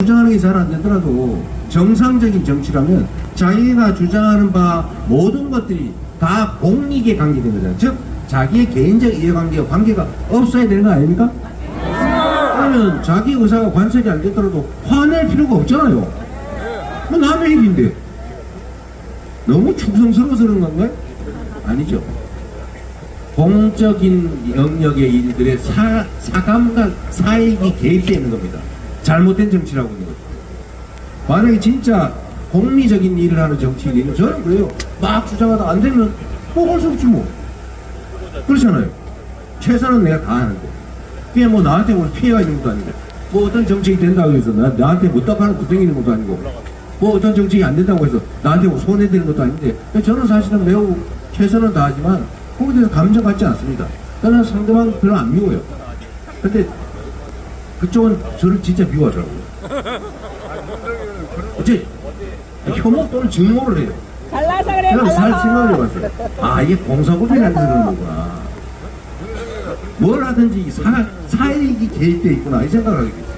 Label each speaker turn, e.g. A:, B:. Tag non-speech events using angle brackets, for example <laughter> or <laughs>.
A: 주장하는 게 잘 안 되더라도 정상적인 정치라면 자기가 주장하는 바 모든 것들이 다 공익에 관계된 거잖아요. 즉 자기의 개인적 이해관계와 관계가 없어야 되는 거 아닙니까? 그러면 자기 의사가 관철이 안 됐더라도 화낼 필요가 없잖아요. 뭐 남의 일인데 너무 충성스러워서 그런 건가요? 아니죠. 공적인 영역의 일들의 사, 사감과 사익이 개입되는 겁니다. 잘못된 정치라고 하는 거죠. 만약에 진짜 공리적인 일을 하는 정치인이면 저는 그래요. 막 주장하다 안 되면 뭐할수 없지 뭐. 그렇잖아요. 최선은 내가 다 하는데. 그게 뭐 나한테 뭐 피해가 있는 것도 아니고. 뭐 어떤 정책이 된다고 해서 나, 나한테 못 답하는 구덩이 있는 것도 아니고. 뭐 어떤 정책이 안 된다고 해서 나한테 뭐 손해되는 것도 아닌데. 저는 사실은 매우 최선은 다하지만 거기에 대해서 감정받지 않습니다. 저는 상대방 별로 안 미워요. 근데 그쪽은 저를 진짜 미워하더라고요. <laughs> 어째 혐오 또는 증오를 해요.
B: 갈라서 그래
A: 그럼 잘 생각을 해봤어요. 아, 이게 공사구분이라서 그런 거구나. 뭘 하든지 사, 사익이 개입돼 있구나. 이 생각을 하게 됐어요.